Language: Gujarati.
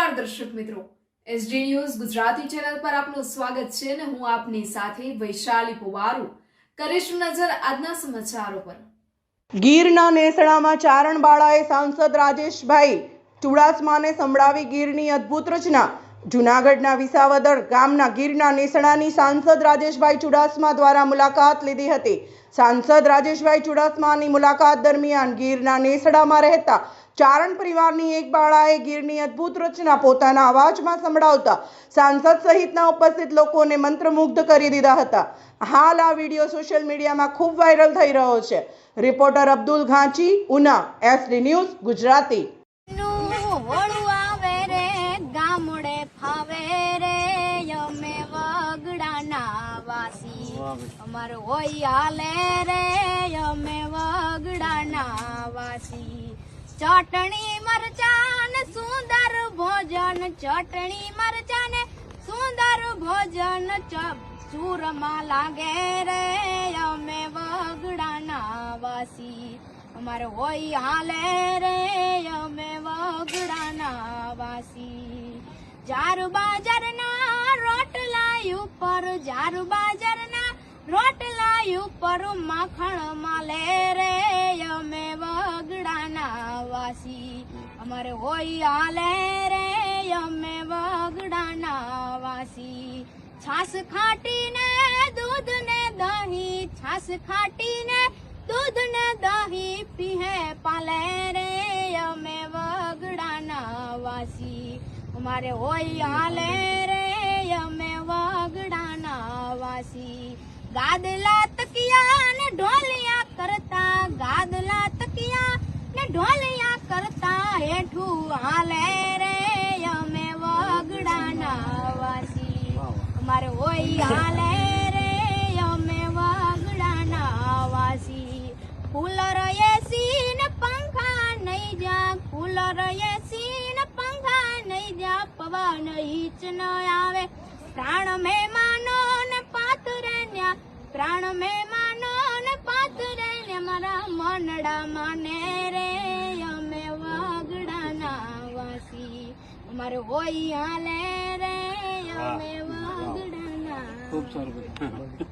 નમસ્કાર દર્શક મિત્રો. એસડી ન્યૂઝ ગુજરાતી ચેનલ પર આપનું સ્વાગત છે અને હું આપની સાથે વૈશાલી પુવારુ. કરીશું નજર આજના સમાચારો પર. ગીરના નેસડામાં ચારણ બાળાએ સાંસદ રાજેશભાઈ ચુડાસમાને સંભળાવી ગીરની અદ્ભુત રચના. જૂનાગઢના વિસાવદર ગામના ગીરના નેસડાની સાંસદ રાજેશભાઈ ચુડાસમા દ્વારા મુલાકાત લીધી હતી. સાંસદ રાજેશભાઈ ચુડાસમાની મુલાકાત દરમિયાન ગીરના નેસડામાં રહેતા ચારણ પરિવારની એક બાળાએ ગીરની અદ્ભુત રચના પોતાના અવાજમાં સંભળાવતા સાંસદ સહિતના ઉપસ્થિત લોકોને મંત્રમુગ્ધ કરી દીધા હતા. હાલ આ વીડિયો સોશિયલ મીડિયામાં ખૂબ વાયરલ થઈ રહ્યો છે. Reporter Abdul Ghanchi, Una, SD news, Gujarati. વાસી અમાર હોય હાલે રે અમે વગડાના વાસી ચટણી મરચાન સુંદર ભોજન ચટણી મરચાન સુંદર ભોજન ચૂરમાં લાગે રે અમે વગડાના વાસી અમારો હોય હાલે રે અમે વગડાના વાસી બાજર બાજારના રોટલા ઉપર જારુ બાજારના રોટલા ઉપર માખણ માલે રે અમે વગડાના વાસી અમારે હોય હાલે રે અમે વગડાના વાસી છાસ ખાટીને દૂધ ને દહીં છાસ ખાટીને દૂધ ને દહીં પીહે પાલે રે અમે વગડાના વાસી અમારે હોય હાલે રે અમે વગડાના વાસી ગાદલા તકિયા ને ઢોલિયા કરતા ગાદલા તકિયા ને ઢોલિયા કરતા હેઠું હાલે રે અમે વગડાના વાસી અમારે હોય હાલે રે અમે વગડાના વાસી કુલર એસી ને પંખા નહીં જા કુલર એસી ને પંખા નહીં જા પવન હિચ ન આવે પ્રાણ મહેમાનો ને પાથરે ન્યા પ્રાણ મહેમાનો ને પાથરે મારા મનડા માને રે અમે વગડાના વાસી. અમારે હોય હાલે રે અમે વગડાના ખૂબ સારું.